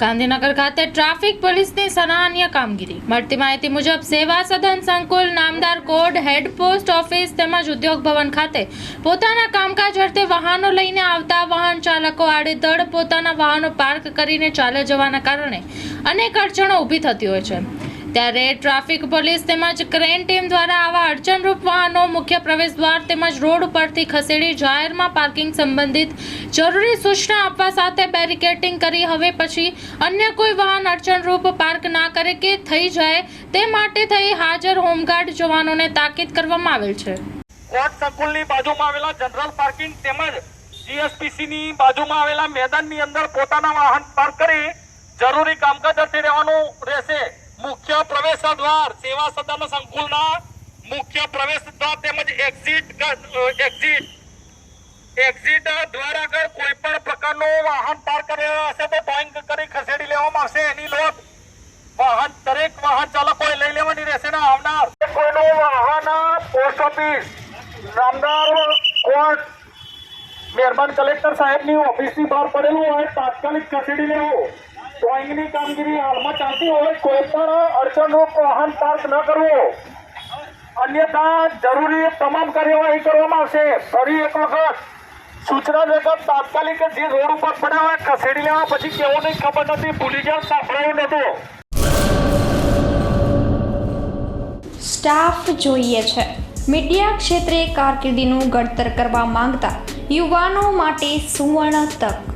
ગાંધીનગર ખાતે ટ્રાફિક પોલીસની સરાહનીય કામગીરી. મળતી માહિતી મુજબ, સેવા સદન સંકુલ નામદાર કોડ, હેડ પોસ્ટ ઓફિસ તેમજ ઉદ્યોગ ભવન ખાતે પોતાના કામકાજ અર્થે વાહનો લઈને આવતા વાહન ચાલકો આડેધડ પોતાના વાહનો પાર્ક કરીને ચાલે જવાના કારણે અનેક અડચણો ઊભી થતી હોય છે. ત્યારે ટ્રાફિક પોલીસ તેમજ ક્રેન ટીમ દ્વારા આવા અડચણરૂપ વાહનો, મુખ્ય પ્રવેશ દ્વાર તેમજ રોડ ઉપરથી ખસેડી જાહેરમાં પાર્કિંગ સંબંધિત જરૂરી સૂચના આપવા સાથે બેરિકેટિંગ કરી. હવે પછી અન્ય કોઈ વાહન અડચણરૂપ પાર્ક ના કરે કે થઈ જાય તે માટે થઈ હાજર હોમગાર્ડ જવાનોને તાકીદ કરવામાં આવેલ છે. કોટ સંકુલની બાજુમાં આવેલા જનરલ પાર્કિંગ તેમજ જીએસપીસીની બાજુમાં આવેલા મેદાનની અંદર પોતાના વાહન પાર્ક કરી જરૂરી કામકાજ અર્થે રહેવાનું રહેશે. મુખ્ય પ્રવેશ દ્વાર સેવા સદન સંકુલના મુખ્ય પ્રવેશ દ્વાર તેમજ એક્ઝિટ એક્ઝિટ એક્ઝિટ દ્વાર આગળ કોઈ પણ પ્રકારનું વાહન પાર્ક કરેલું હશે તો ટોઈંગ કરી ખસેડી લેવામાં આવશે. એની નોંધ વાહન, દરેક વાહન ચાલકોએ લઈ લેવાની રહેશે ને આવનાર. કોઈનું વાહન પોસ્ટ ઓફિસ નામદાર કોર્ટ. મહેરબાન કલેક્ટર સાહેબની ઓફિસની બહાર પડેલું હોય, તાત્કાલિક ખસેડી લેવું. ડ્રોઈંગની કામગીરી હાલમાં ચાલતી હોય, કોઈ પણ અડચણરૂપ વાહન પાર્ક ન કરવું. અન્યથા જરૂરી તમામ કાર્યવાહી કરવામાં આવશે. ફરી એક વખત સૂચના જગત તાત્કાલિક જે રોડ ઉપર પડ્યા હોય, ખસેડી લેવા પછી કેવો નહીં ખબર નથી ભૂલી ગયા સાંભળ્યું નતું સ્ટાફ જોઈએ છે. મીડિયા ક્ષેત્રે કારકિર્દીનું ઘડતર કરવા માંગતા યુવાનો માટે સુવર્ણ તક.